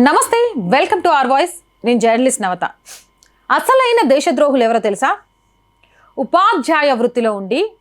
నమస్తే welcome to R voice. నేను journalist నవత. అసలైన దేశద్రోహులు ఎవరో తెలుసా? ఉపాధ్యాయ వృత్తిలో ఉండి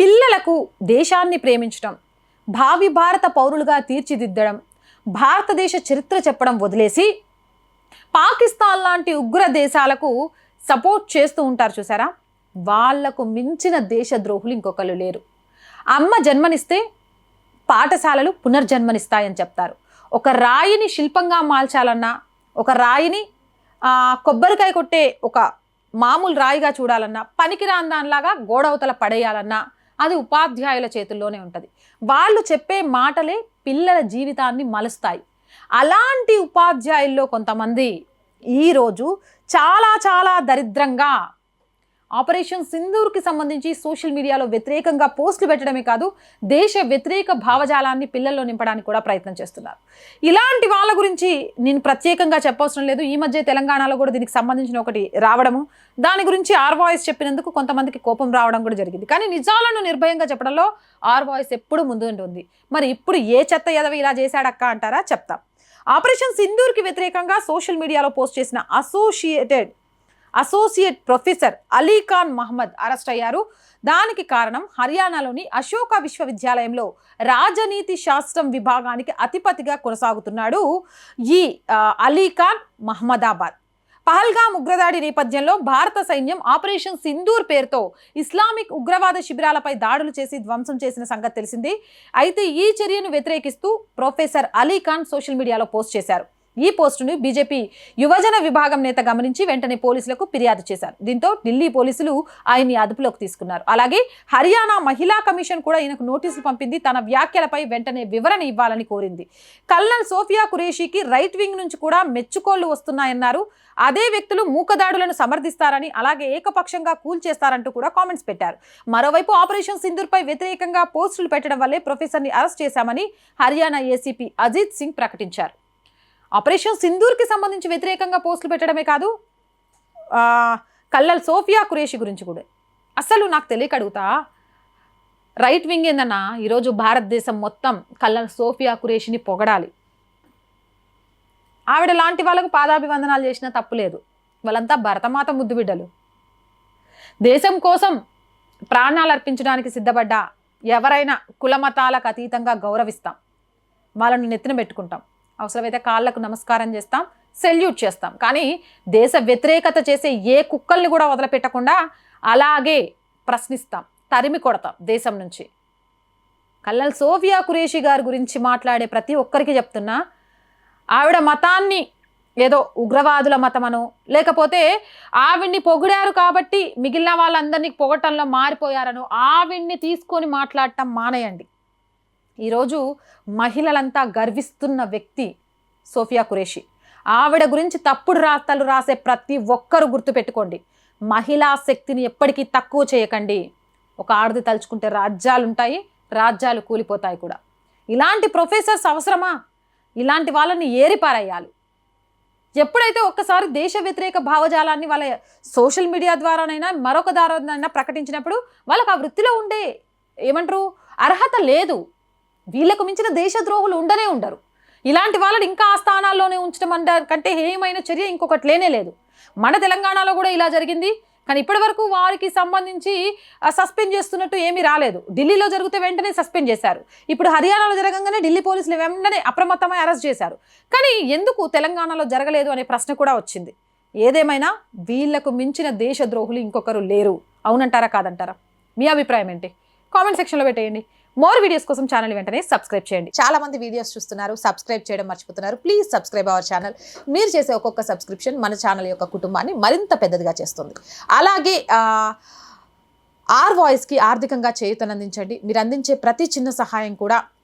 పిల్లలకు దేశాన్ని ప్రేమించడం భావి భారత పౌరులుగా తీర్చిదిద్దడం భారతదేశ చరిత్ర చెప్పడం వదిలేసి పాకిస్తాన్ లాంటి ఉగ్ర దేశాలకు సపోర్ట్ చేస్తూ ఉంటారు చూసారా? వాళ్ళకు మించిన దేశద్రోహులు ఇంకొకరు లేరు. అమ్మ జన్మనిస్తే పాఠశాలలు పునర్జన్మనిస్తాయని చెప్తారు. ఒక రాయిని శిల్పంగా మార్చాలన్నా ఒక రాయిని కొబ్బరికాయ కొట్టే ఒక మామూలు రాయిగా చూడాలన్నా పనికిరాని దానిలాగా గోడవతల పడేయాలన్నా అది ఉపాధ్యాయుల చేతుల్లోనే ఉంటుంది. వాళ్ళు చెప్పే మాటలే పిల్లల జీవితాన్ని మలుస్తాయి. అలాంటి ఉపాధ్యాయుల్లో కొంతమంది ఈరోజు చాలా చాలా దరిద్రంగా ఆపరేషన్ సింధూర్కి సంబంధించి సోషల్ మీడియాలో వ్యతిరేకంగా పోస్టులు పెట్టడమే కాదు దేశ వ్యతిరేక భావజాలాన్ని పిల్లల్లో నింపడానికి కూడా ప్రయత్నం చేస్తున్నారు. ఇలాంటి వాళ్ళ గురించి నేను ప్రత్యేకంగా చెప్పవసరం లేదు. ఈ మధ్య తెలంగాణలో కూడా దీనికి సంబంధించిన ఒకటి రావడము దాని గురించి ఆర్ వాయిస్ చెప్పినందుకు కొంతమందికి కోపం రావడం కూడా జరిగింది. కానీ నిజాలను నిర్భయంగా చెప్పడంలో ఆర్ వాయిస్ ఎప్పుడు ముందు ఉంటుంది మరి ఇప్పుడు ఏ చెత్త ఎదవి ఇలా చేశాడక్క అంటారా? చెప్తాం. ఆపరేషన్ సింధూర్కి వ్యతిరేకంగా సోషల్ మీడియాలో పోస్ట్ చేసిన associated associate professor Ali Khan Mohammad arrest అయ్యారు. దానికి కారణం హర్యానాలోని అశోక విశ్వవిద్యాలయంలో రాజనీతి శాస్త్రం విభాగానికి అతిపతిగా కొనసాగుతున్నాడు ఈ అలీఖాన్ మహమ్మదాబాద్. పహల్గామ్ ఉగ్రదాడి నేపథ్యంలో భారత సైన్యం ఆపరేషన్ సింధూర్ పేరుతో ఇస్లామిక్ ఉగ్రవాద శిబిరాలపై దాడులు చేసి ధ్వంసం చేసిన సంగతి తెలిసింది. అయితే ఈ చర్యను వ్యతిరేకిస్తూ ప్రొఫెసర్ అలీఖాన్ సోషల్ మీడియాలో పోస్ట్ చేశారు. ఈ పోస్టును బీజేపీ యువజన విభాగం నేత గమనించి వెంటనే పోలీసులకు ఫిర్యాదు చేశారు. దీంతో ఢిల్లీ పోలీసులు ఆయన్ని అదుపులోకి తీసుకున్నారు. అలాగే హర్యానా మహిళా కమిషన్ కూడా ఈయనకు నోటీసులు పంపింది. తన వ్యాఖ్యలపై వెంటనే వివరణ ఇవ్వాలని కోరింది. కల్నల్ సోఫియా కురేషికి రైట్ వింగ్ నుంచి కూడా మెచ్చుకోళ్ళు వస్తున్నాయన్నారు. అదే వ్యక్తులు మూకదాడులను సమర్థిస్తారని అలాగే ఏకపక్షంగా కూల్చేస్తారంటూ కూడా కామెంట్స్ పెట్టారు. మరోవైపు ఆపరేషన్ సింధూర్పై వ్యతిరేకంగా పోస్టులు పెట్టడం వల్లే ప్రొఫెసర్ని అరెస్ట్ చేశామని హర్యానా ఏసీపీ అజిత్ సింగ్ ప్రకటించారు. ఆపరేషన్ సింధూర్కి సంబంధించి వ్యతిరేకంగా పోస్టులు పెట్టడమే కాదు కల్లల్ సోఫియా కురేషి గురించి కూడా. అసలు నాకు తెలియక అడుగుతా రైట్ వింగ్ ఏందన్నా ఈరోజు భారతదేశం మొత్తం కల్లల్ సోఫియా కురేషిని పొగడాలి. ఆవిడ లాంటి వాళ్ళకు పాదాభివందనాలు చేసినా తప్పు లేదు. వాళ్ళంతా భరతమాత ముద్దు బిడ్డలు. దేశం కోసం ప్రాణాలు అర్పించడానికి సిద్ధపడ్డ ఎవరైనా కులమతాలకు అతీతంగా గౌరవిస్తాం. వాళ్ళని నెత్తిన పెట్టుకుంటాం. అవసరమైతే కాళ్ళకు నమస్కారం చేస్తాం సెల్యూట్ చేస్తాం. కానీ దేశ వ్యతిరేకత చేసే ఏ కుక్కల్ని కూడా వదిలిపెట్టకుండా అలాగే ప్రశ్నిస్తాం తరిమి కొడతాం దేశం నుంచి. కల్లల్ సోఫియా కురేషి గారి గురించి మాట్లాడే ప్రతి ఒక్కరికి చెప్తున్నా ఆవిడ మతాన్ని ఏదో ఉగ్రవాదుల మతమను లేకపోతే ఆవిడ్ని పొగిడారు కాబట్టి మిగిలిన వాళ్ళందరినీ పొగటంలో మారిపోయారను ఆవిడ్ని తీసుకొని మాట్లాడటం మానేయండి. ఈరోజు మహిళలంతా గర్విస్తున్న వ్యక్తి సోఫియా కురేషి ఆవిడ గురించి తప్పుడు రాతలు రాసే ప్రతి ఒక్కరు గుర్తుపెట్టుకోండి. మహిళా శక్తిని ఎప్పటికీ తక్కువ చేయకండి. ఒక ఆడది తలుచుకుంటే రాజ్యాలు ఉంటాయి రాజ్యాలు కూలిపోతాయి కూడా. ఇలాంటి ప్రొఫెసర్స్ అవసరమా? ఇలాంటి వాళ్ళని ఏరిపారేయాలి. ఎప్పుడైతే ఒక్కసారి దేశ వ్యతిరేక భావజాలాన్ని వాళ్ళ సోషల్ మీడియా ద్వారానైనా మరొక ద్వారానైనా ప్రకటించినప్పుడు వాళ్ళకి ఆ వృత్తిలో ఉండే ఏమంటారు అర్హత లేదు. వీళ్ళకు మించిన దేశద్రోహులు ఉండనే ఉండరు. ఇలాంటి వాళ్ళని ఇంకా ఆ స్థానాల్లోనే ఉంచడం అంటారు కంటే హేయమైన చర్య ఇంకొకటి లేనే లేదు. మన తెలంగాణలో కూడా ఇలా జరిగింది. కానీ ఇప్పటి వరకు వారికి సంబంధించి సస్పెండ్ చేస్తున్నట్టు ఏమీ రాలేదు. ఢిల్లీలో జరిగితే వెంటనే సస్పెండ్ చేశారు. ఇప్పుడు హర్యానాలో జరగంగానే ఢిల్లీ పోలీసులు వెంటనే అప్రమత్తమై అరెస్ట్ చేశారు. కానీ ఎందుకు తెలంగాణలో జరగలేదు అనే ప్రశ్న కూడా వచ్చింది. ఏదేమైనా వీళ్ళకు మించిన దేశద్రోహులు ఇంకొకరు లేరు. అవునంటారా కాదంటారా? మీ అభిప్రాయం ఏంటి? కామెంట్ సెక్షన్లో పెట్టేయండి. మోర్ వీడియోస్ కోసం ఛానల్ వెంటనే సబ్స్క్రైబ్ చేయండి. చాలా మంది వీడియోస్ చూస్తున్నారు సబ్స్క్రైబ్ చేయడం మర్చిపోతున్నారు. ప్లీజ్ సబ్స్క్రైబ్ అవర్ ఛానల్ మీరు చేసే ఒక్కొక్క సబ్స్క్రిప్షన్ మన ఛానల్ యొక్క కుటుంబాన్ని మరింత పెద్దదిగా చేస్తుంది. అలాగే ఆర్ వాయిస్కి ఆర్థికంగా చేయూతనందించండి. మీరు అందించే ప్రతి చిన్న సహాయం కూడా